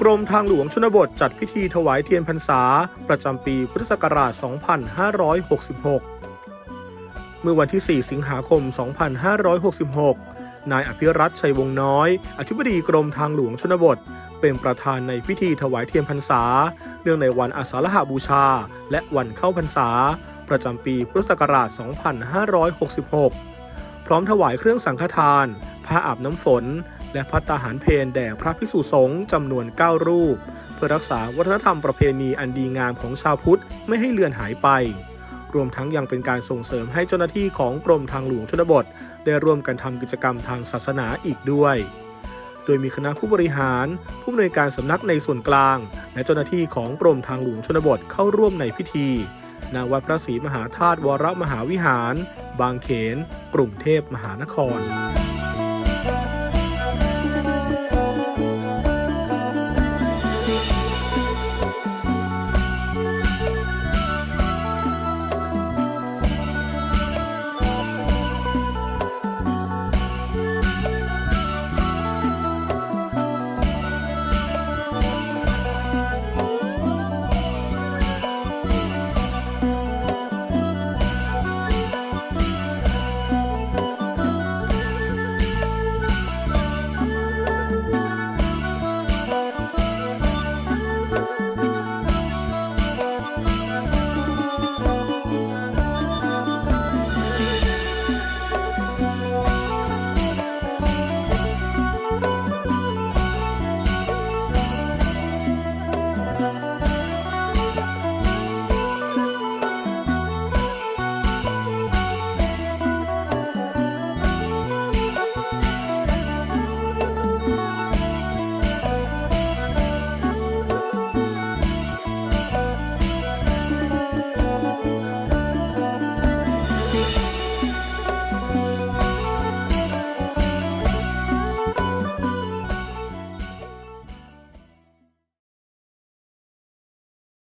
กรมทางหลวงชนบทจัดพิธีถวายเทียนพรรษา ประจำปีพุทธศักราช 2566 เมื่อวันที่ 4 สิงหาคม 2566 นายอภิรัตชัยวงศ์น้อย อธิบดีกรมทางหลวงชนบท เป็นประธานในพิธีถวายเทียนพรรษา เนื่องในวันอาสาฬหบูชา และวันเข้าพรรษา ประจำปีพุทธศักราช 2566 พร้อมถวายเครื่องสังฆทาน ผ้าอาบน้ำฝน และพัตตาหารเพนแด่พระภิกษุสงฆ์จำนวน 9 รูป เพื่อรักษาวัฒนธรรมประเพณีอันดีงามของชาวพุทธไม่ให้เลือนหายไป รวมทั้งยังเป็นการส่งเสริมให้เจ้าหน้าที่ของกรมทางหลวงชนบท ได้ร่วมกันทำกิจกรรมทางศาสนาอีกด้วยโดยมีคณะผู้บริหาร ผู้อำนวยการสำนักในส่วนกลาง และเจ้าหน้าที่ของกรมทางหลวงชนบทเข้าร่วมในพิธีณวัดพระศรีมหาธาตุวรมหาวิหาร บางเขน กรุงเทพมหานคร